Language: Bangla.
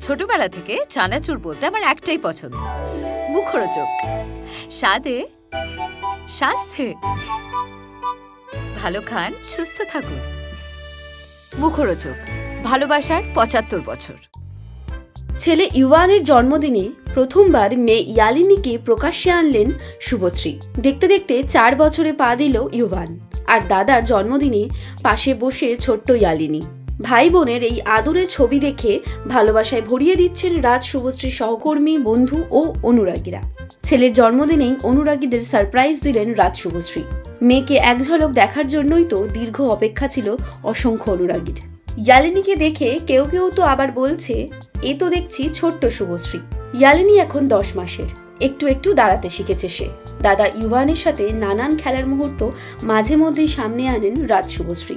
ছোটবেলা থেকে চানাচুর বলতে আমার একটাই পছন্দ। মুখরোচক। স্বাদে, স্বাস্থ্যে। ভালো খান, সুস্থ থাকুন। মুখরোচক। ভালোবাসার পঁচাত্তর বছর। ছেলে ইউয়ানের জন্মদিনে প্রথমবার মেয়ে ইয়ালিনীকে প্রকাশ্যে আনলেন শুভশ্রী। দেখতে দেখতে চার বছরে পা দিল ইউয়ান। আর দাদার জন্মদিনে পাশে বসে ছোট্ট ইয়ালিনী। ভাই বোনের এই আদরের ছবি দেখে ভালোবাসায় ভরিয়ে দিচ্ছেন রাজ শুভশ্রীর সহকর্মী, বন্ধু ও অনুরাগীরা। ছেলের জন্মদিনেই অনুরাগীদের সারপ্রাইজ দিলেন রাজ শুভশ্রী। মেয়েকে এক ঝলক দেখার জন্যই তো দীর্ঘ অপেক্ষা ছিল অসংখ্য অনুরাগীর। ইয়ালিনীকে দেখে কেউ কেউ তো আবার বলছে, এ তো দেখছি ছোট্ট শুভশ্রী। ইয়ালিনী এখন দশ মাসের। একটু একটু দাঁড়াতে শিখেছে সে। দাদা ইউভানের সাথে নানান খেলার মুহূর্ত মাঝে মধ্যেই সামনে আনেন রাজ শুভশ্রী।